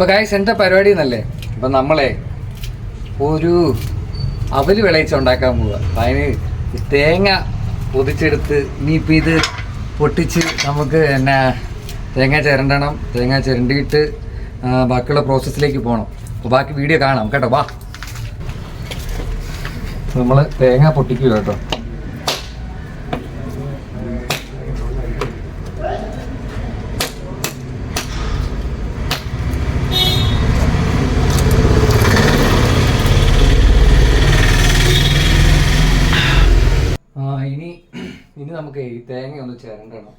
അപ്പോൾ ഗായ്സ് എന്താ പരിപാടി എന്നല്ലേ? അപ്പം നമ്മളെ ഒരു അവൽ വിളയിച്ച് ഉണ്ടാക്കാൻ പോവുക അപ്പം അതിന് തേങ്ങ പൊതിച്ചെടുത്ത് ഇനിയിപ്പോൾ ഇത് പൊട്ടിച്ച് നമുക്ക് എന്നാ തേങ്ങ ചിരണ്ടണം. തേങ്ങ ചിരണ്ടിയിട്ട് ബാക്കിയുള്ള പ്രോസസ്സിലേക്ക് പോകണം അപ്പോൾ ബാക്കി വീഡിയോ കാണാം. കേട്ടോ വാ. നമ്മൾ തേങ്ങ പൊട്ടിക്കുക കേട്ടോ ആ ഇനി ഇനി നമുക്ക് ഈ തേങ്ങ ഒന്ന് ചിരണ്ടണം.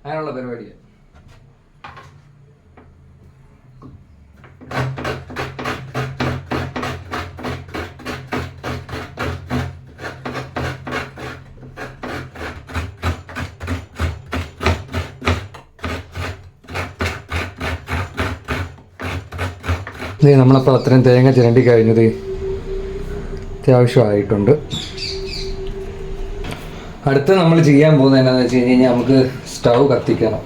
അങ്ങനെയുള്ള പരിപാടിയാണ് നമ്മളപ്പോൾ അത്രയും തേങ്ങ ചിരണ്ടി കഴിഞ്ഞത് അത്യാവശ്യമായിട്ടുണ്ട്. അടുത്ത് നമ്മൾ ചെയ്യാൻ പോകുന്നത് എന്താണെന്ന് വെച്ച് കഴിഞ്ഞാൽ നമുക്ക് സ്റ്റൗ കത്തിക്കണം.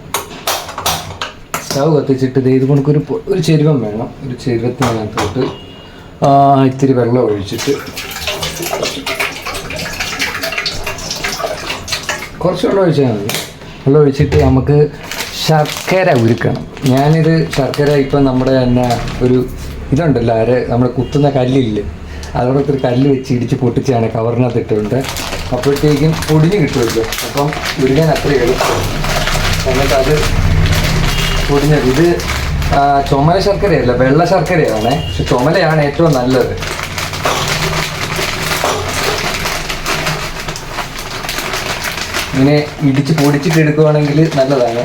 സ്റ്റൗ കത്തിച്ചിട്ട് ഇത് ഇത് ഒരു ഒരു ചെരുവം വേണം. ഒരു ചെരുവത്തിനകത്തോട്ട് ഇത്തിരി വെള്ളം ഒഴിച്ചിട്ട്. കുറച്ച് വെള്ളം ഒഴിച്ചാൽ മതി. വെള്ളം ഒഴിച്ചിട്ട് നമുക്ക് ശർക്കര ഉരുക്കണം. ഞാനിത് ശർക്കര ഇപ്പം നമ്മുടെ തന്നെ ഒരു ഇതുണ്ടല്ലോ ആര് നമ്മുടെ കുത്തുന്ന കല്ലില്ലേ? അതോടൊപ്പം കല്ല് വെച്ച് ഇടിച്ച് പൊട്ടിച്ചാണ് കവറിനകത്ത് ഇട്ടിട്ടുണ്ട് അപ്പോഴത്തേക്കും പൊടിഞ്ഞ് കിട്ടുമല്ലോ. അപ്പം ഉരുകാൻ അത്ര എളുപ്പം എന്നിട്ട് അത് പൊടിഞ്ഞത് ഇത് ചുമല ശർക്കരയല്ല വെള്ള ശർക്കരയാണ്. പക്ഷെ ചുമലയാണ് ഏറ്റവും നല്ലത്. ഇങ്ങനെ ഇടിച്ച് പൊടിച്ചിട്ട് എടുക്കുവാണെങ്കിൽ നല്ലതാണ്.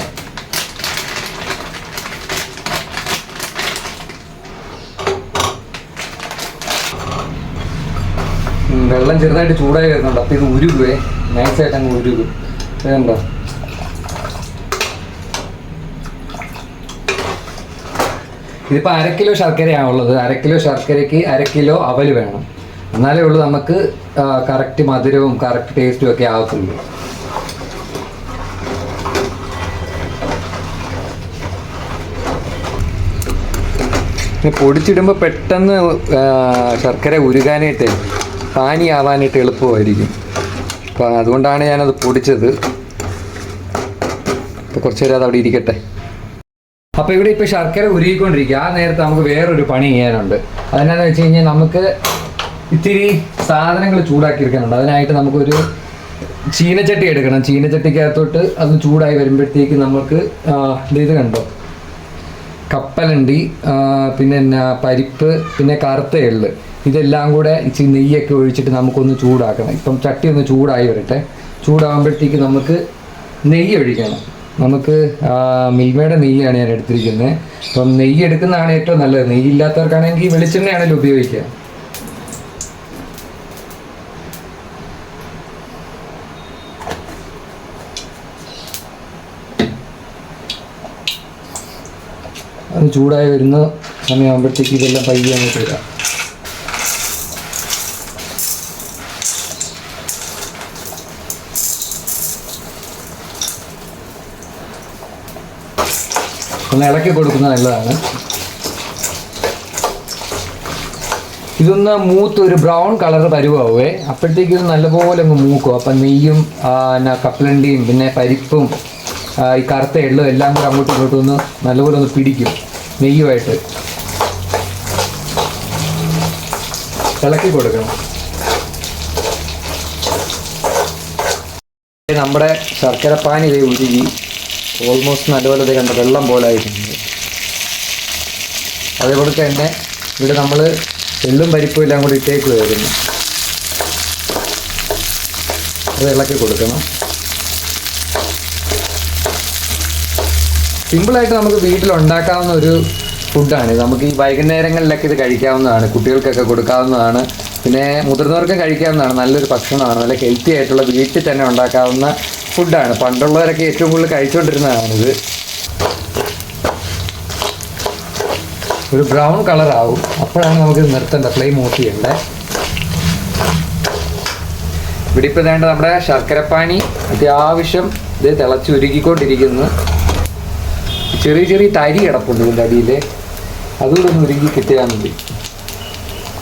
വെള്ളം ചെറുതായിട്ട് ചൂടായി വരുന്നുണ്ട്. അപ്പം ഇത് ഉരുകുവേ. നൈസായിട്ട് അങ്ങ് ഉരുകും. വേണ്ടോ ഇതിപ്പോൾ അര കിലോ ശർക്കരയാണ് ഉള്ളത് അര കിലോ ശർക്കരയ്ക്ക് അര കിലോ അവൽ വേണം. എന്നാലേ ഉള്ളൂ നമുക്ക് കറക്റ്റ് മധുരവും കറക്റ്റ് ടേസ്റ്റും ഒക്കെ ആവത്തുള്ളൂ. പൊടിച്ചിടുമ്പോൾ പെട്ടെന്ന് ശർക്കര ഉരുകാനായിട്ട് പാനി ആവാനായിട്ട് എളുപ്പമായിരിക്കും. അപ്പോൾ അതുകൊണ്ടാണ് ഞാനത് പൊടിച്ചത്. അപ്പോൾ കുറച്ച് നേരം അത് അവിടെ ഇരിക്കട്ടെ. അപ്പോൾ ഇവിടെ ഇപ്പോൾ ശർക്കര ഉരുകിക്കൊണ്ടിരിക്കുക. ആ നേരത്ത് നമുക്ക് വേറൊരു പണി ചെയ്യാനുണ്ട്. അതെന്നാന്ന് വെച്ച് കഴിഞ്ഞാൽ നമുക്ക് ഇത്തിരി സാധനങ്ങൾ ചൂടാക്കിയെടുക്കാനുണ്ട്. അതിനായിട്ട് നമുക്കൊരു ചീനച്ചട്ടി എടുക്കണം. ചീനച്ചട്ടിക്കകത്തോട്ട് അത് ചൂടായി വരുമ്പോഴത്തേക്ക് നമുക്ക് ഇത് കണ്ടോ? കപ്പലണ്ടി പിന്നെ എന്നാ പരിപ്പ് പിന്നെ കറുത്ത എള്ള്. ഇതെല്ലാം കൂടെ ഇച്ചിരി നെയ്യൊക്കെ ഒഴിച്ചിട്ട് നമുക്കൊന്ന് ചൂടാക്കണം. ഇപ്പം ചട്ടി ഒന്ന് ചൂടായി വരട്ടെ. ചൂടാകുമ്പോഴത്തേക്ക് നമുക്ക് നെയ്യ് ഒഴിക്കണം. നമുക്ക് മിൽമയുടെ നെയ്യാണ് ഞാൻ എടുത്തിരിക്കുന്നത്. അപ്പം നെയ്യ് എടുക്കുന്നതാണ് ഏറ്റവും നല്ലത്. നെയ്യ് ഇല്ലാത്തവർക്കാണെങ്കിൽ വെളിച്ചെണ്ണയാണെങ്കിലും ഉപയോഗിക്കുക. അത് ചൂടായി വരുന്ന സമയമാകുമ്പോഴത്തേക്ക് ഇതെല്ലാം പയ്യെ അങ്ങോട്ട് വരാം ഒന്ന് ഇളക്കി കൊടുക്കുന്ന നല്ലതാണ്. ഇതൊന്ന് മൂത്ത് ഒരു ബ്രൗൺ കളർ പരുവാവേ അപ്പോഴത്തേക്ക് നല്ലപോലെ അങ്ങ് മൂക്കും. അപ്പം നെയ്യും കപ്പലണ്ടിയും പിന്നെ പരിപ്പും ഈ കറുത്ത എള്ളും എല്ലാം കൂടെ അങ്ങോട്ടും ഇങ്ങോട്ടും ഒന്ന് നല്ലപോലെ ഒന്ന് പിടിക്കും. നെയ്യുമായിട്ട്. ഇളക്കി കൊടുക്കണം. നമ്മുടെ ശർക്കരപ്പാനി ഇതേ ഉരുകി ഓൾമോസ്റ്റ് നല്ലപോലെ ഇതേ കണ്ട വെള്ളം പോലെ ആയിട്ടുണ്ട്. അതേപോലെ തന്നെ ഇവിടെ നമ്മൾ എള്ളും പരിപ്പും എല്ലാം കൂടി ഇട്ടേക്കുമായിരുന്നു അത് ഇളക്കി കൊടുക്കണം. സിമ്പിളായിട്ട് നമുക്ക് വീട്ടിൽ ഉണ്ടാക്കാവുന്ന ഒരു ഫുഡാണ്. നമുക്ക് ഈ വൈകുന്നേരങ്ങളിലൊക്കെ ഇത് കഴിക്കാവുന്നതാണ്. കുട്ടികൾക്കൊക്കെ കൊടുക്കാവുന്നതാണ്. പിന്നെ മുതിർന്നവർക്കും കഴിക്കാവുന്നതാണ്. നല്ലൊരു ഭക്ഷണമാണ്. നല്ല ഹെൽത്തി ആയിട്ടുള്ള വീട്ടിൽ തന്നെ ഉണ്ടാക്കാവുന്ന ഫുഡാണ്. പണ്ടുള്ളവരൊക്കെ ഏറ്റവും കൂടുതൽ കഴിച്ചുകൊണ്ടിരുന്നതാണിത് ഒരു ബ്രൗൺ കളർ ആവും അപ്പോഴാണ് നമുക്ക് നിർത്തേണ്ട ഫ്ലെയിം ഓഫ് ചെയ്യേണ്ടത് ഇവിടെ ഇപ്പോൾ വേണ്ട നമ്മുടെ ശർക്കരപ്പാനി അത്യാവശ്യം ഇത് തിളച്ചുരുക്കിക്കൊണ്ടിരിക്കുന്നു ചെറിയ ചെറിയ തരി കിടപ്പുണ്ട് ഇതിന്റെ അടിയിൽ. അതുകൂടെ ഒന്ന് ഒരുങ്ങി കിട്ടിയാൽ മതി.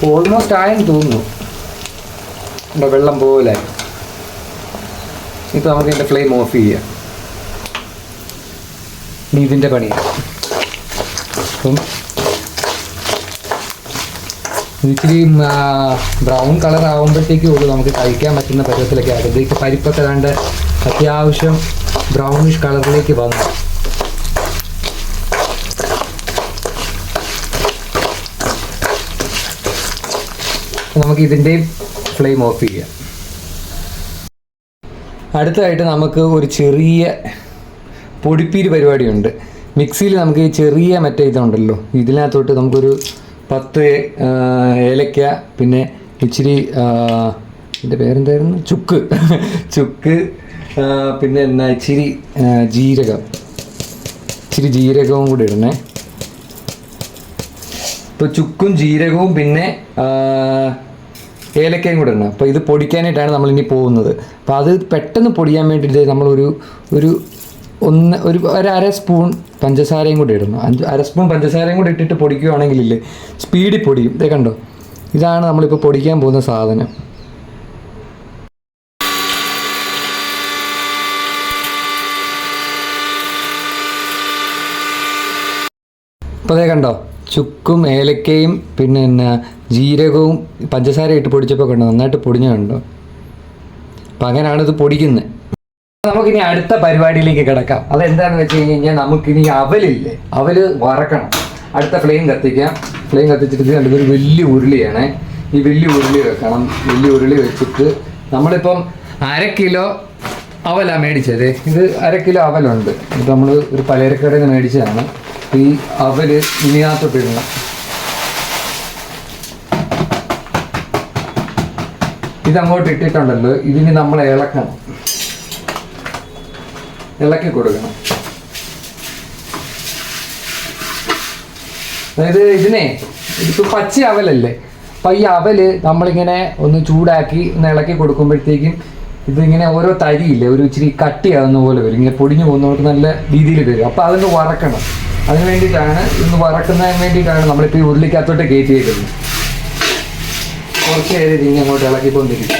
ഓൾമോസ്റ്റ് ആയെന്ന് തോന്നുന്നു. എന്റെ വെള്ളം പോലെ. ഇപ്പം നമുക്ക് ഇതിന്റെ ഫ്ലെയിം ഓഫ് ചെയ്യാം. ഇനി ഇതിന്റെ പണിയാണ് അപ്പം ഇച്ചിരി ബ്രൗൺ കളർ ആകുമ്പോഴത്തേക്കും ഉള്ളൂ നമുക്ക് കഴിക്കാൻ പറ്റുന്ന പരുവത്തിലൊക്കെ ആകും ഇപ്പോൾ പരിപ്പൊക്കെ കണ്ട് അത്യാവശ്യം ബ്രൗണിഷ് കളറിലേക്ക് വന്നു. നമുക്ക് ഇതിന്റെയും ഫ്ലെയിം ഓഫ് ചെയ്യാം. അടുത്തതായിട്ട് നമുക്ക് ഒരു ചെറിയ പൊടിപ്പീര് പരിപാടിയുണ്ട്. മിക്സിയിൽ നമുക്ക് ഈ ചെറിയ മറ്റേ ഇതുണ്ടല്ലോ. ഇതിനകത്തോട്ട് നമുക്കൊരു പത്ത് ഏലക്ക പിന്നെ ഇച്ചിരി എന്റെ പേരെന്തായിരുന്നു? ചുക്ക്. ചുക്ക് പിന്നെ എന്നാ ഇച്ചിരി ജീരകം. ഇച്ചിരി ജീരകവും കൂടി ഇടണേ. ഇപ്പോൾ ചുക്കും ജീരകവും പിന്നെ ഏലക്കയും കൂടെ ഇടണം. അപ്പോൾ ഇത് പൊടിക്കാനായിട്ടാണ് നമ്മൾ ഇനി പോകുന്നത്. അപ്പോൾ അത് പെട്ടെന്ന് പൊടിയാൻ വേണ്ടിയിട്ട് നമ്മളൊരു ഒരു ഒന്ന് ഒരു ഒരു അര സ്പൂൺ പഞ്ചസാരയും കൂടി ഇടുന്നു അഞ്ച് അര സ്പൂൺ പഞ്ചസാരയും കൂടി ഇട്ടിട്ട് പൊടിക്കുകയാണെങ്കിൽ പൊടിക്കുകയാണെങ്കിലില്ലേ സ്പീഡിൽ പൊടിയും. ഇതേ കണ്ടോ? ഇതാണ് നമ്മളിപ്പോൾ പൊടിക്കാൻ പോകുന്ന സാധനം. അപ്പോൾ അതേ കണ്ടോ? ചുക്കും ഏലക്കയും പിന്നെ എന്നാ ജീരകവും പഞ്ചസാര ഇട്ട് പൊടിച്ചപ്പോൾ കണ്ടു? നന്നായിട്ട് പൊടിഞ്ഞുണ്ടോ അപ്പം അങ്ങനെയാണ് ഇത് പൊടിക്കുന്നത് നമുക്കിനി അടുത്ത പരിപാടിയിലേക്ക് കിടക്കാം. അതെന്താണെന്ന് വെച്ച് കഴിഞ്ഞ് കഴിഞ്ഞാൽ നമുക്കിനി അവലില്ലേ? അവൽ വറക്കണം. അടുത്ത ഫ്ലെയിം കത്തിക്കാം. ഫ്ലെയിം കത്തിച്ചിട്ട് ഇത് കണ്ടത് വലിയ ഉരുളിയാണ്. ഈ വലിയ ഉരുളി വെക്കണം. വലിയ ഉരുളി വെച്ചിട്ട് നമ്മളിപ്പം അര കിലോ അവലാണ് മേടിച്ചത്. ഇത് അര കിലോ അവലുണ്ട്. ഇത് നമ്മൾ ഒരു പലചരക്കടയിൽ നിന്ന് മേടിച്ചതാണ്. ഈ അവർ ഇതങ്ങോട്ട് ഇത് അങ്ങോട്ട് ഇട്ടിട്ടുണ്ടല്ലോ ഇതിന് നമ്മൾ ഇളക്കണം. ഇളക്കി കൊടുക്കണം. അതായത് ഇതിനെ ഇതിപ്പോൾ പച്ച അവലല്ലേ? അപ്പം ഈ അവൽ നമ്മളിങ്ങനെ ഒന്ന് ചൂടാക്കി ഒന്ന് ഇളക്കി കൊടുക്കുമ്പോഴത്തേക്കും ഇതിങ്ങനെ ഓരോ തരിയില്ലേ? ഒരു ഇച്ചിരി കട്ടിയാകുന്ന പോലെ വരും. ഇങ്ങനെ പൊടിഞ്ഞു പോകുന്നവർക്ക് നല്ല രീതിയിൽ വരും. അപ്പോൾ അതൊന്ന് വറക്കണം. അതിന് വേണ്ടിയിട്ടാണ് ഇന്ന് വറക്കുന്നതിന് വേണ്ടിയിട്ടാണ് നമ്മളിപ്പോൾ ഈ ഉരുളിക്കകത്തോട്ട് കയറ്റി വയ്ക്കുന്നത് കുറച്ച് നേരം ഇതിങ്ങനെ അങ്ങോട്ട് ഇളക്കിക്കൊണ്ടിരിക്കും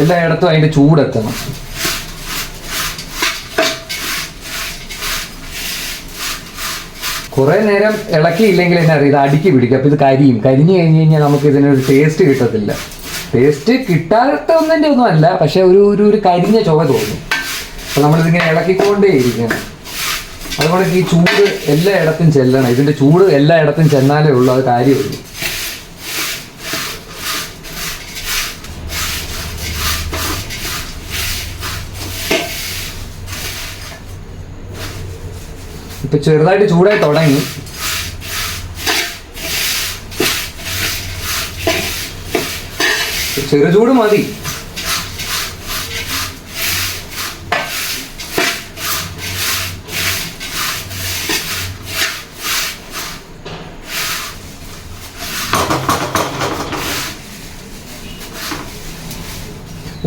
എല്ലായിടത്തും അതിന്റെ ചൂടെത്തണം. കുറേ നേരം ഇളക്കിയില്ലെങ്കിൽ എന്നാ അറിയാം ഇത് അടുക്കി പിടിക്കും. അപ്പോൾ ഇത് കരിയും. കരിഞ്ഞു കഴിഞ്ഞ് കഴിഞ്ഞാൽ നമുക്ക് ഇതിനൊരു ടേസ്റ്റ് കിട്ടത്തില്ല. ടേസ്റ്റ് കിട്ടാത്ത ഒന്നിന്റെ ഒന്നും അല്ല പക്ഷെ ഒരു ഒരു കരിഞ്ഞ ചുവ തോന്നും. അപ്പോൾ നമ്മളിതിങ്ങനെ ഇളക്കിക്കൊണ്ടേ ഇരിക്കണം അതുകൊണ്ട് ഈ ചൂട് എല്ലായിടത്തും ചെല്ലണം. ഇതിന്റെ ചൂട് എല്ലായിടത്തും ചെന്നാലേ ഉള്ളൂ. അത് കാര്യമുള്ളൂ ഇപ്പൊ ചെറുതായിട്ട് ചൂടായി തുടങ്ങി. ചെറു ചൂട് മതി.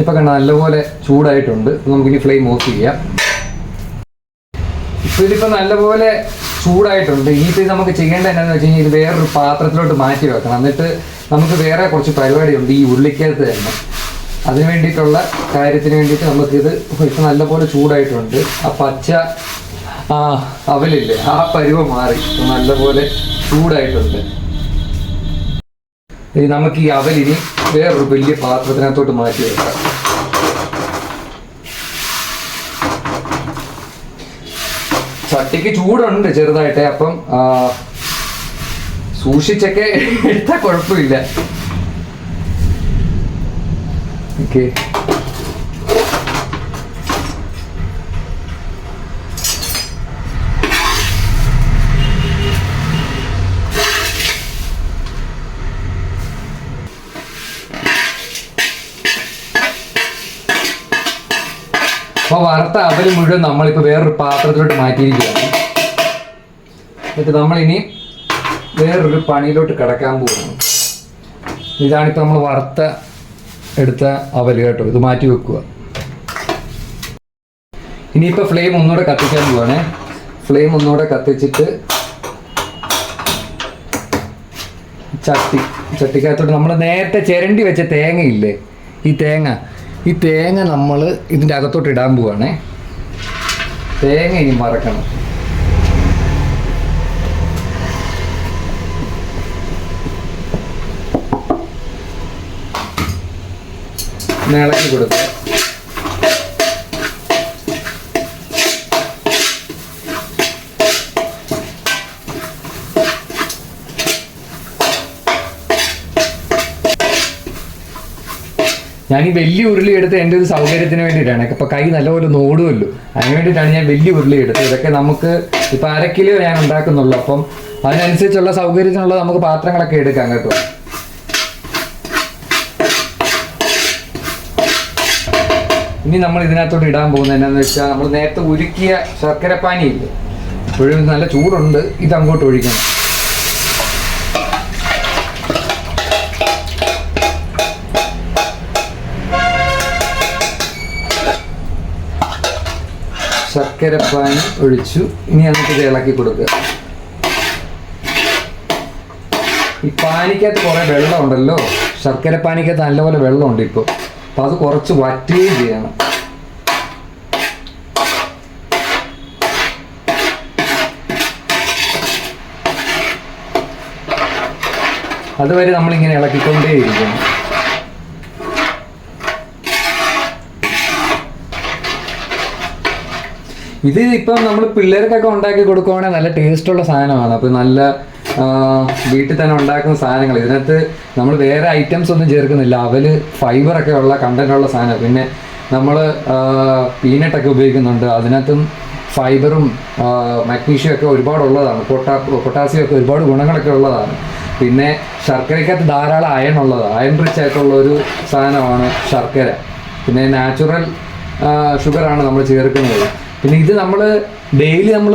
ഇപ്പൊ കണ്ട നല്ലപോലെ ചൂടായിട്ടുണ്ട്. നമുക്കിനി ഫ്ലെയിം ഓഫ് ചെയ്യാം. ഇപ്പൊ ഇതിപ്പോ നല്ലപോലെ ചൂടായിട്ടുണ്ട്. ഇത് നമുക്ക് ചെയ്യേണ്ട എന്താണെന്ന് വെച്ച് കഴിഞ്ഞാൽ ഇത് വേറൊരു പാത്രത്തിലോട്ട് മാറ്റി വെക്കണം. എന്നിട്ട് നമുക്ക് വേറെ കുറച്ച് പരിപാടിയുണ്ട് ഈ ഉരുളിക്കകത്ത് തന്നെ. അതിന് വേണ്ടിയിട്ടുള്ള കാര്യത്തിന് വേണ്ടിയിട്ട് നമുക്കിത് ഇപ്പം നല്ലപോലെ ചൂടായിട്ടുണ്ട്. ആ പച്ച ആ അവലില്ലേ ആ പരുവ മാറി. നല്ലപോലെ ചൂടായിട്ടുണ്ട്. ഇനി നമുക്ക് ഈ അവലിനി വേറൊരു വലിയ പാത്രത്തിനകത്തോട്ട് മാറ്റി വെക്കാം. ചട്ടിക്ക് ചൂടുണ്ട് ചെറുതായിട്ട് അപ്പം സൂക്ഷിച്ചൊക്കെ എടുത്താൽ കുഴപ്പമില്ല. ഓക്കെ. അപ്പോൾ വറുത്ത അവൽ മുഴുവൻ നമ്മളിപ്പോൾ വേറൊരു പാത്രത്തിലോട്ട് മാറ്റിയിരിക്കുകയാണ്. എന്നിട്ട് നമ്മളിനി വേറൊരു പണിയിലോട്ട് കിടക്കാൻ പോകുന്നു ഇതാണിപ്പോൾ നമ്മൾ വറുത്ത എടുത്ത അവൽ കേട്ടോ. ഇത് മാറ്റി വെക്കുക. ഇനിയിപ്പോൾ ഫ്ലെയിം ഒന്നുകൂടെ കത്തിക്കാൻ പോവാണേ. ഫ്ലെയിം ഒന്നുകൂടെ കത്തിച്ചിട്ട് ചട്ടി ചട്ടിക്കകത്തോട്ട് നമ്മൾ നേരത്തെ ചിരണ്ടി വെച്ച തേങ്ങയില്ലേ? ഈ തേങ്ങ ഈ തേങ്ങ നമ്മൾ ഇതിന്റെ അകത്തോട്ട് ഇടാൻ പോവാണേ. തേങ്ങ ഇനി മറക്കണം ഇളക്കി കൊടുക്കുക ഞാൻ ഈ വലിയ ഉരുളി എടുത്ത് എന്റെ ഒരു സൗകര്യത്തിന് വേണ്ടിയിട്ടാണ്. ഇപ്പൊ കൈ നല്ലപോലെ നോടുമല്ലോ അതിന് വേണ്ടിയിട്ടാണ് ഞാൻ വലിയ ഉരുളി എടുത്തത്. ഇതൊക്കെ നമുക്ക് ഇപ്പൊ അര കിലോ ഞാൻ ഉണ്ടാക്കുന്നുള്ളൂ. അപ്പം അതിനനുസരിച്ചുള്ള സൗകര്യത്തിനുള്ള നമുക്ക് പാത്രങ്ങളൊക്കെ എടുക്കാം കേട്ടോ. ഇനി നമ്മൾ ഇതിനകത്തോട്ട് ഇടാൻ പോകുന്നത് എന്നാന്ന് വെച്ചാൽ നമ്മൾ നേരത്തെ ഉരുക്കിയ ശർക്കരപ്പാനിയില്ലേ? ഇപ്പോഴും നല്ല ചൂടുണ്ട്. ഇത് അങ്ങോട്ട് ഒഴിക്കണം. ശർക്കരപ്പാനി ഒഴിച്ചു. ഇനി എന്നിട്ട് ഇളക്കി കൊടുക്കുക. ഈ പാനിക്കകത്ത് കുറേ വെള്ളമുണ്ടല്ലോ ശർക്കരപ്പാനിക്കകത്ത് നല്ലപോലെ വെള്ളമുണ്ട് ഇപ്പോൾ അപ്പോൾ അത് കുറച്ച് വറ്റുകയും ചെയ്യണം. അതുവരെ നമ്മളിങ്ങനെ ഇളക്കിക്കൊണ്ടേയിരിക്കണം ഇത് ഇപ്പം നമ്മൾ പിള്ളേർക്കൊക്കെ ഉണ്ടാക്കി കൊടുക്കുവാണെങ്കിൽ നല്ല ടേസ്റ്റുള്ള സാധനമാണ്. അപ്പൊ നല്ല വീട്ടിൽ തന്നെ ഉണ്ടാക്കുന്ന സാധനങ്ങൾ. ഇതിനകത്ത് നമ്മൾ വേറെ ഐറ്റംസ് ഒന്നും ചേർക്കുന്നില്ല. അവൽ ഒക്കെ ഉള്ള കണ്ടന്റ് ഉള്ള സാധനം. പിന്നെ നമ്മൾ പീനട്ട് ഒക്കെ ഉപയോഗിക്കുന്നുണ്ട്. അതിനകത്തും ഫൈബറും മഗ്നീഷ്യം ഒക്കെ ഒരുപാടുള്ളതാണ് പൊട്ടാ പൊട്ടാസ്യം ഒക്കെ ഒരുപാട് ഗുണങ്ങളൊക്കെ ഉള്ളതാണ്. പിന്നെ ശർക്കരയ്ക്കകത്ത് ധാരാളം അയൺ ഉള്ളത് അയൺ റിച്ച് ആയിട്ടുള്ള ഒരു സാധനമാണ് ശർക്കര. പിന്നെ നാച്ചുറൽ ഷുഗറാണ് നമ്മൾ ചേർക്കുന്നത്. പിന്നെ ഇത് നമ്മൾ ഡെയിലി നമ്മൾ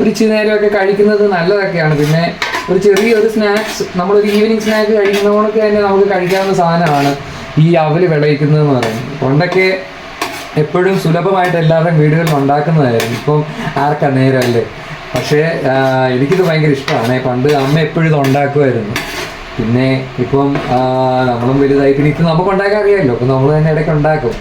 ഒരു ഇച്ചിരി നേരമൊക്കെ കഴിക്കുന്നത് നല്ലതൊക്കെയാണ്. പിന്നെ ഒരു ചെറിയ ഒരു സ്നാക്സ് നമ്മളൊരു ഈവനിങ് സ്നാക്ക് കഴിക്കുന്ന കണക്ക് തന്നെ നമുക്ക് കഴിക്കാവുന്ന സാധനമാണ് ഈ അവൽ വിളയിക്കുന്നതെന്ന് പറയുന്നത്. പണ്ടൊക്കെ എപ്പോഴും സുലഭമായിട്ട് എല്ലാവരും വീടുകളിൽ ഉണ്ടാക്കുന്നതായിരുന്നു. ഇപ്പം ആർക്കാ നേരമല്ലേ പക്ഷേ എനിക്കിത് ഭയങ്കര ഇഷ്ടമാണ്. പണ്ട് അമ്മ എപ്പോഴും ഇത് ഉണ്ടാക്കുമായിരുന്നു. പിന്നെ ഇപ്പം നമ്മളും വലുതായി. പിന്നെ ഇപ്പം നമുക്ക് ഉണ്ടാക്കാൻ അറിയാമല്ലോ. അപ്പം നമ്മൾ തന്നെ ഇടയ്ക്ക് ഉണ്ടാക്കും.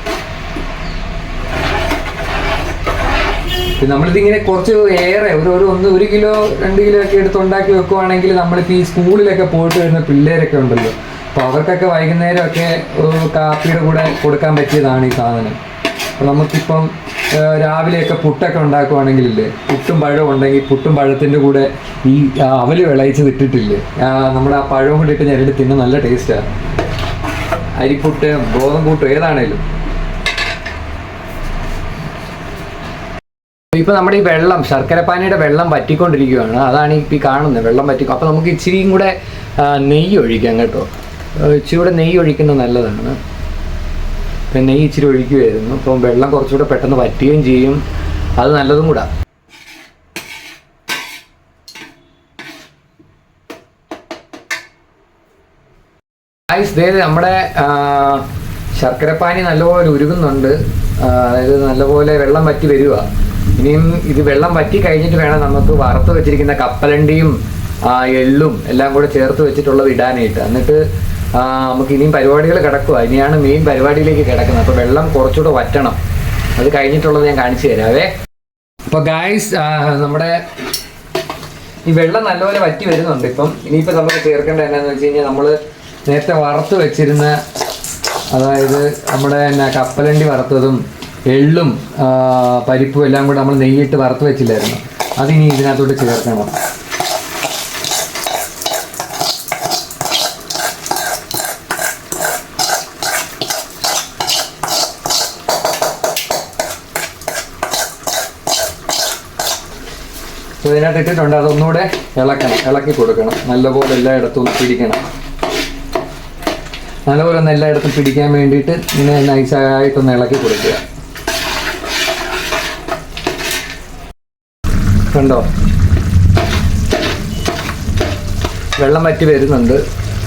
നമ്മളിതിങ്ങനെ കുറച്ച് ഏറെ ഒരു ഒരു ഒന്ന് ഒരു കിലോ രണ്ട് കിലോ ഒക്കെ എടുത്ത് ഉണ്ടാക്കി വെക്കുവാണെങ്കിൽ നമ്മളിപ്പോൾ ഈ സ്കൂളിലൊക്കെ പോയിട്ട് വരുന്ന പിള്ളേരൊക്കെ ഉണ്ടല്ലോ. അപ്പോൾ അവർക്കൊക്കെ വൈകുന്നേരമൊക്കെ കാപ്പിയുടെ കൂടെ കൊടുക്കാൻ പറ്റിയതാണ് ഈ സാധനം. അപ്പോൾ നമുക്കിപ്പം രാവിലെയൊക്കെ പുട്ടൊക്കെ ഉണ്ടാക്കുവാണെങ്കിലില്ലേ പുട്ടും പഴവും ഉണ്ടെങ്കിൽ പുട്ടും പഴത്തിന്റെ കൂടെ ഈ അവൽ വിളയിച്ച് ഇട്ടിട്ടില്ലേ നമ്മുടെ ആ പഴവും കൂടി ഇട്ട് ഞെരടി തിന്നാൻ നല്ല ടേസ്റ്റാണ് അരിപ്പുട്ട് ഗോതമ്പൂട്ട് ഏതാണേലും. ഇപ്പൊ നമ്മുടെ ഈ വെള്ളം ശർക്കരപ്പാനിയുടെ വെള്ളം വറ്റിക്കൊണ്ടിരിക്കുകയാണ്. അതാണ് ഇപ്പൊ ഈ കാണുന്നത് വെള്ളം വറ്റിക്കും അപ്പൊ നമുക്ക് ഇച്ചിരിയും കൂടെ നെയ്യ് ഒഴിക്കാം കേട്ടോ. ആ, ഇച്ചിരി കൂടെ നെയ്യ് ഒഴിക്കുന്നത് നല്ലതാണ്. ഇപ്പം നെയ്യ് ഇച്ചിരി ഒഴിക്കുമായിരുന്നു അപ്പം വെള്ളം കുറച്ചുകൂടെ പെട്ടെന്ന് വറ്റുകയും ചെയ്യും. അത് നല്ലതും കൂടാ. ഐസ് ദേ നമ്മുടെ ശർക്കരപ്പാനി നല്ലപോലെ ഉരുകുന്നുണ്ട്. അതായത് നല്ലപോലെ വെള്ളം വറ്റി വരിക ഇനിയും ഇത് വെള്ളം വറ്റി കഴിഞ്ഞിട്ട് വേണം നമുക്ക് വറുത്ത് വെച്ചിരിക്കുന്ന കപ്പലണ്ടിയും എള്ളും എല്ലാം കൂടെ ചേർത്ത് വെച്ചിട്ടുള്ളത് ഇടാനായിട്ട്. എന്നിട്ട് നമുക്ക് ഇനിയും പരിപാടികൾ കിടക്കുക ഇനിയാണ് മെയിൻ പരിപാടിയിലേക്ക് കിടക്കുന്നത്. അപ്പോൾ വെള്ളം കുറച്ചുകൂടെ വറ്റണം. അത് കഴിഞ്ഞിട്ടുള്ളത് ഞാൻ കാണിച്ചു തരാവേ. അപ്പോൾ ഗായ്സ് നമ്മുടെ ഈ വെള്ളം നല്ലപോലെ വറ്റി വരുന്നുണ്ട്. ഇപ്പം ഇനിയിപ്പോൾ നമ്മൾ ചേർക്കേണ്ട എന്നാന്ന് വെച്ച് കഴിഞ്ഞാൽ നമ്മൾ നേരത്തെ വറുത്ത് വെച്ചിരുന്ന അതായത് നമ്മുടെ എന്നാ കപ്പലണ്ടി വറുത്തതും എള്ളും പരിപ്പും എല്ലാം കൂടെ നമ്മൾ നെയ്യിട്ട് വറുത്ത് വെച്ചില്ലായിരുന്നു. അതിനി ഇതിനകത്തോട്ട് ചേർക്കണം. ഇതിനകത്ത് ഇട്ടിട്ടുണ്ട്. അതൊന്നുകൂടെ ഇളക്കണം. ഇളക്കി കൊടുക്കണം. നല്ലപോലെ എല്ലായിടത്തും ഒന്ന് പിടിക്കണം. നല്ലപോലെ ഒന്ന് എല്ലായിടത്തും പിടിക്കാൻ വേണ്ടിയിട്ട് ഇങ്ങനെ നൈസായിട്ടൊന്ന് ഇളക്കി കൊടുക്കുക. കണ്ടോ വെള്ളം വറ്റി വരുന്നുണ്ട്.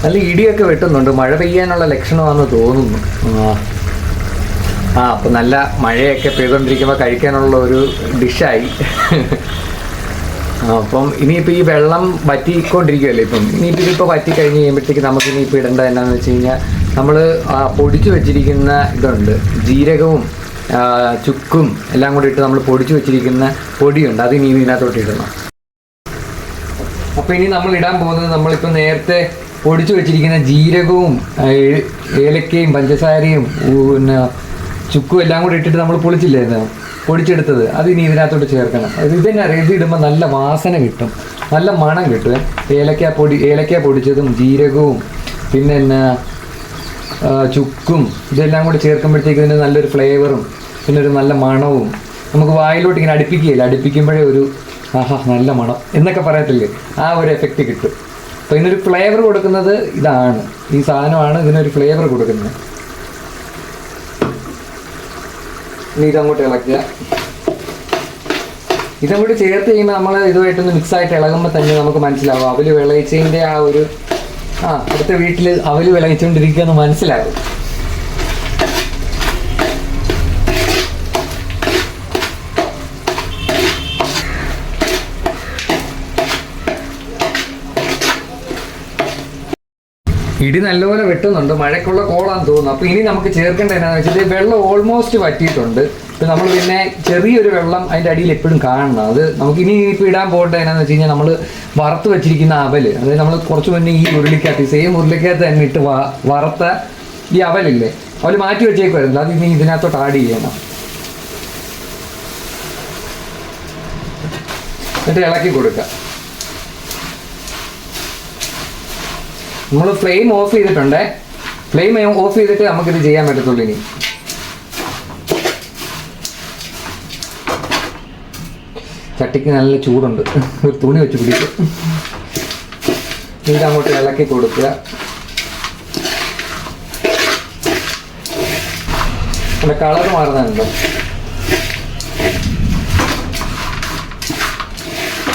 നല്ല ഇടിയൊക്കെ വെട്ടുന്നുണ്ട്. മഴ പെയ്യാനുള്ള ലക്ഷണമാണെന്ന് തോന്നുന്നു. ആ. അപ്പം നല്ല മഴയൊക്കെ പെയ്തുകൊണ്ടിരിക്കുമ്പോൾ കഴിക്കാനുള്ള ഒരു ഡിഷായി. അപ്പം ഇനിയിപ്പോൾ ഈ വെള്ളം വറ്റിക്കൊണ്ടിരിക്കുമല്ലോ ഇപ്പം? ഇനിയിപ്പോൾ ഇതിപ്പോൾ വറ്റി കഴിഞ്ഞ് കഴിയുമ്പോഴത്തേക്ക് നമുക്ക് ഇനിയിപ്പോൾ ഇടേണ്ടത് എന്താണെന്ന് വെച്ച് കഴിഞ്ഞാൽ നമ്മൾ പൊടിച്ചു വെച്ചിരിക്കുന്ന ഇതുണ്ട്. ജീരകവും ചുക്കും എല്ലാം കൂടി ഇട്ട് നമ്മൾ പൊടിച്ചു വെച്ചിരിക്കുന്ന പൊടിയുണ്ട്. അത് ഇനി ഇതിനകത്തോട്ട് ഇടണം. അപ്പോൾ ഇനി നമ്മൾ ഇടാൻ പോകുന്നത് നമ്മളിപ്പോൾ നേരത്തെ പൊടിച്ചു വെച്ചിരിക്കുന്ന ജീരകവും ഏലക്കയും പഞ്ചസാരയും പിന്നെ ചുക്കും എല്ലാം കൂടി ഇട്ടിട്ട് നമ്മൾ പൊളിച്ചില്ലായിരുന്നു പൊടിച്ചെടുത്തത്. അത് ഇനി ഇതിനകത്തോട്ട് ചേർക്കണം. അത് ഇതന്നെ റെഡി ഇത് ഇടുമ്പോൾ നല്ല വാസന കിട്ടും. നല്ല മണം കിട്ടും. ഏലക്ക പൊടി ഏലക്ക പൊടിച്ചതും ജീരകവും പിന്നെ എന്നാ ചുക്കും ഇതെല്ലാം കൂടി ചേർക്കുമ്പോഴത്തേക്ക് ഇതിന് നല്ലൊരു ഫ്ലേവറും പിന്നെ ഒരു നല്ല മണവും നമുക്ക് വായിലോട്ട് ഇങ്ങനെ അടുപ്പിക്കുകയില്ല. അടുപ്പിക്കുമ്പോഴേ ഒരു ആഹാ നല്ല മണം എന്നൊക്കെ പറയത്തില്ലേ? ആ ഒരു എഫക്റ്റ് കിട്ടും. അപ്പോൾ ഇതിനൊരു ഫ്ലേവർ കൊടുക്കുന്നത് ഇതാണ്. ഈ സാധനമാണ് ഇതിനൊരു ഫ്ലേവർ കൊടുക്കുന്നത്. ഇനി ഇതങ്ങോട്ട് ഇളക്കുക. ഇതങ്ങോട്ട് ചേർത്ത് കഴിയുമ്പോൾ നമ്മൾ ഇതുമായിട്ടൊന്ന് മിക്സ് ആയിട്ട് ഇളകുമ്പോൾ തന്നെ നമുക്ക് മനസ്സിലാവും. അവർ വിളയിച്ചതിന്റെ ആ ഒരു ആ അടുത്ത വീട്ടിൽ അവൽ വിളയിച്ചുകൊണ്ടിരിക്കുകയെന്ന് മനസ്സിലാകും ഇടി നല്ലപോലെ വെട്ടുന്നുണ്ട് മഴയ്ക്കുള്ള കോളാന്ന് തോന്നുന്നു. അപ്പോൾ ഇനി നമുക്ക് ചേർക്കേണ്ട എന്താണെന്ന് വെച്ചാൽ വെള്ളം ഓൾമോസ്റ്റ് വറ്റിയിട്ടുണ്ട്. നമ്മൾ പിന്നെ ചെറിയൊരു വെള്ളം അതിന്റെ അടിയിൽ എപ്പോഴും കാണണം. അത് നമുക്ക് ഇനി ഇപ്പോൾ ഇടാൻ പോകട്ടെ എന്നാന്ന് വെച്ച് കഴിഞ്ഞാൽ നമ്മൾ വറുത്ത് വെച്ചിരിക്കുന്ന അവൽ. അതായത് നമ്മൾ കുറച്ച് മുന്നേ ഈ ഉരുളിക്കകത്ത് സെയിം ഉരുളിക്കകത്ത് തന്നെ ഇട്ട് വറുത്ത ഈ അവലില്ലേ അവൽ മാറ്റി വെച്ചേക്കുമായിരുന്നു അത് ഇനി ഇതിനകത്തോട്ട് ആഡ് ചെയ്യണം. എന്നിട്ട് ഇളക്കി കൊടുക്കുക. നമ്മൾ ഫ്ലെയിം ഓഫ് ചെയ്തിട്ടുണ്ടേ. ഫ്ലെയിം ഓഫ് ചെയ്തിട്ട് നമുക്കിത് ചെയ്യാൻ പറ്റത്തുള്ളൂ ഇനി. ചട്ടിക്ക് നല്ല ചൂടുണ്ട്. ഒരു തുണി വെച്ച് പിടിക്കും. ഇത് അങ്ങോട്ട് ഇളക്കി കൊടുക്കുക. അവിടെ കളർ മാറുന്നുണ്ടോ?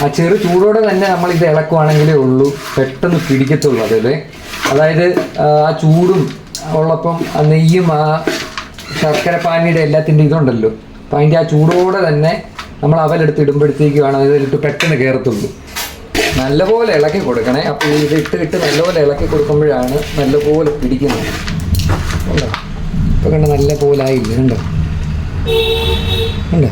ആ ചെറു ചൂടോടെ തന്നെ നമ്മൾ ഇത് ഇളക്കുവാണെങ്കിലേ ഉള്ളൂ. പെട്ടെന്ന് പിടിക്കത്തുള്ളൂ അതെ അതായത് ആ ചൂടും ഉള്ളപ്പം ആ നെയ്യും ആ ശർക്കര പാനിയുടെ എല്ലാത്തിന്റെ ഇതുണ്ടല്ലോ. അപ്പം അതിന്റെ ആ ചൂടോടെ തന്നെ നമ്മൾ അവലെടുത്ത് ഇടുമ്പോഴത്തേക്ക് വേണം ഇതിലിട്ട് പെട്ടെന്ന് കയറത്തുള്ളൂ. നല്ലപോലെ ഇളക്കി കൊടുക്കണേ. അപ്പോൾ ഇത് ഇട്ട് ഇട്ട് നല്ലപോലെ ഇളക്കി കൊടുക്കുമ്പോഴാണ് നല്ലപോലെ പിടിക്കുന്നത്. കണ്ടോ? ഇപ്പം കണ്ട? നല്ല പോലെ ആയില്ല? കണ്ടോ? കണ്ടോ?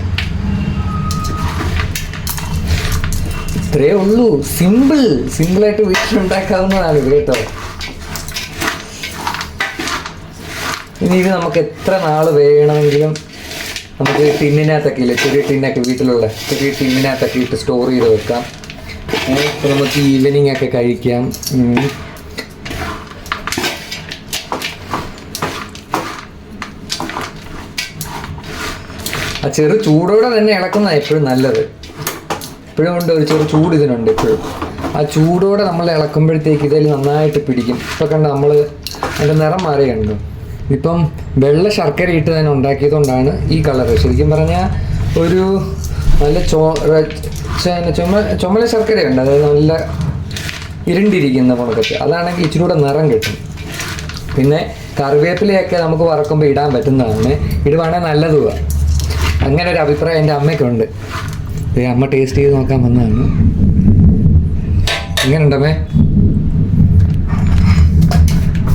ഇത്രേ ഉള്ളൂ. സിമ്പിൾ സിമ്പിളായിട്ട് വീട്ടിലുണ്ടാക്കാവുന്നതാണ് ഇത് കേട്ടോ. ഇനി ഇത് നമുക്ക് എത്ര നാൾ വേണമെങ്കിലും നമുക്ക് ടിന്നിനകത്തൊക്കെ ഇല്ലേ? ചെറിയ ടിന്നൊക്കെ വീട്ടിലുള്ള ചെറിയ ടിന്നിനകത്തൊക്കെ ഇട്ട് സ്റ്റോർ ചെയ്ത് വെക്കാം. അപ്പോൾ നമുക്ക് ഈവനിങ് ഒക്കെ കഴിക്കാം. ആ ചെറു ചൂടോടെ തന്നെ ഇളക്കുന്ന എപ്പോഴും നല്ലത്. എപ്പോഴും ഉണ്ട് ഒരു ചെറു ചൂട് ഇതിനുണ്ട് എപ്പോഴും. ആ ചൂടോടെ നമ്മൾ ഇളക്കുമ്പോഴത്തേക്ക് ഇതിൽ നന്നായിട്ട് പിടിക്കും. ഇപ്പം കണ്ട് നമ്മൾ അതിന്റെ നിറം മാറിയുണ്ട് ഇപ്പം വെള്ള ശർക്കര ഇട്ട് തന്നെ ഉണ്ടാക്കിയതുകൊണ്ടാണ് ഈ കളർ ശരിക്കും പറഞ്ഞാൽ ഒരു നല്ല ചോ ചുമ ചുമല ശർക്കരയുണ്ട്. അതായത് നല്ല ഇരുണ്ടിരിക്കുന്ന മുളകൊക്കെ. അതാണെങ്കിൽ ഇച്ചിരി കൂടെ നിറം കിട്ടും. പിന്നെ കറിവേപ്പിലയൊക്കെ നമുക്ക് വറക്കുമ്പോൾ ഇടാൻ പറ്റുന്നതാണ്. ഇടുവാണെങ്കിൽ നല്ലതുമാണ് അങ്ങനെ ഒരു അഭിപ്രായം എന്റെ അമ്മയ്ക്കുണ്ട്. അമ്മ ടേസ്റ്റ് ചെയ്ത് നോക്കാൻ വന്നതാണ്. എങ്ങനെയുണ്ടമ്മേ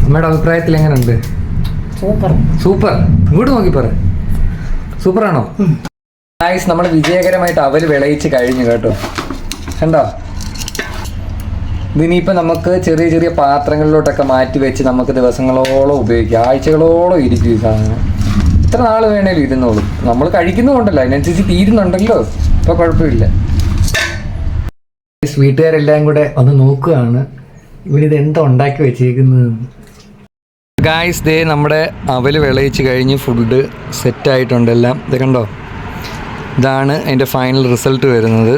അമ്മയുടെ അഭിപ്രായത്തിൽ എങ്ങനെയുണ്ട് സൂപ്പർ. സൂപ്പർ. ഇങ്ങോട്ട് നോക്കി പറ. സൂപ്പറാണോ? നൈസ് നമ്മൾ വിജയകരമായിട്ട് അവൽ വിളയിച്ച് കഴിഞ്ഞു കേട്ടോ. കണ്ടോ? ഇതിനിയിപ്പോൾ നമുക്ക് ചെറിയ ചെറിയ പാത്രങ്ങളിലോട്ടൊക്കെ മാറ്റി വെച്ച് നമുക്ക് ദിവസങ്ങളോളം ഉപയോഗിക്കാം. ആഴ്ചകളോളം ഇരിക്കും ഈ സാധനം. ഇത്ര നാൾ വേണേലും ഇരുന്നോളും. നമ്മൾ കഴിക്കുന്നുണ്ടല്ലോ അതിനനുസരിച്ച് തീരുന്നുണ്ടല്ലോ. ഇപ്പോൾ കുഴപ്പമില്ല. വീട്ടുകാരെല്ലാം കൂടെ ഒന്ന് നോക്കുകയാണ്. ഇവരിത് എന്താ ഉണ്ടാക്കി വെച്ചേക്കുന്നത്? ഗായ്സ് ദേ നമ്മുടെ അവൽ വിളയിച്ച് കഴിഞ്ഞ് ഫുഡ് സെറ്റ് ആയിട്ടുണ്ട് എല്ലാം. ഇത് കണ്ടോ? ഇതാണ് അതിന്റെ ഫൈനൽ റിസൾട്ട് വരുന്നത്.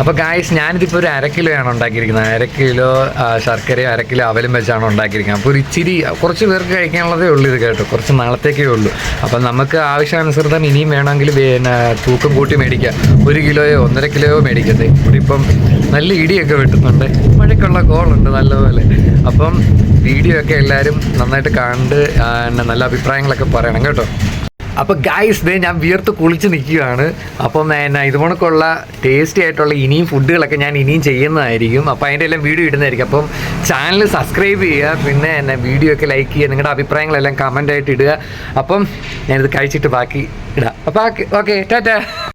അപ്പോൾ ഗായ്സ് ഞാനിതിപ്പോൾ ഒരു അര കിലോയാണ് ഉണ്ടാക്കിയിരിക്കുന്നത്. അര കിലോ അരക്കിലോ ശർക്കരയും കിലോ അവലും വെച്ചാണ് ഉണ്ടാക്കിയിരിക്കുന്നത്. അപ്പോൾ ഒരു ഇച്ചിരി കുറച്ച് പേർക്ക് കഴിക്കാനുള്ളതേ ഉള്ളൂ ഇത് കേട്ടോ. കുറച്ച് നാളത്തേക്കേ ഉള്ളൂ. അപ്പോൾ നമുക്ക് ആവശ്യാനുസൃതം ഇനിയും വേണമെങ്കിൽ പിന്നെ തൂക്കം കൂട്ടി മേടിക്കാം. ഒരു കിലോയോ ഒന്നര കിലോയോ മേടിക്കട്ടെ. ഇവിടെ ഇപ്പം നല്ല ഇടിയൊക്കെ വെട്ടുന്നുണ്ട്. മഴയ്ക്കുള്ള കോളുണ്ട് നല്ലപോലെ. അപ്പം വീഡിയോ ഒക്കെ എല്ലാവരും നന്നായിട്ട് കണ്ട് നല്ല അഭിപ്രായങ്ങളൊക്കെ പറയണം കേട്ടോ. അപ്പോൾ ഗായ്സ് ദേ ഞാൻ വിയർത്ത് കുളിച്ച് നിൽക്കുകയാണ്. അപ്പം എന്നാ ഇതുപോണക്കുള്ള ടേസ്റ്റി ആയിട്ടുള്ള ഇനിയും ഫുഡുകളൊക്കെ ഞാൻ ഇനിയും ചെയ്യുന്നതായിരിക്കും. അപ്പോൾ അതിന്റെ എല്ലാം വീഡിയോ ഇടുന്നതായിരിക്കും. അപ്പം ചാനൽ സബ്സ്ക്രൈബ് ചെയ്യുക പിന്നെ എന്നെ വീഡിയോ ഒക്കെ ലൈക്ക് ചെയ്യുക നിങ്ങളുടെ അഭിപ്രായങ്ങളെല്ലാം കമന്റ് ആയിട്ട് ഇടുക. അപ്പം ഞാനിത് കഴിച്ചിട്ട് ബാക്കി ഇടാം. അപ്പോൾ ഓക്കെ ടാറ്റാ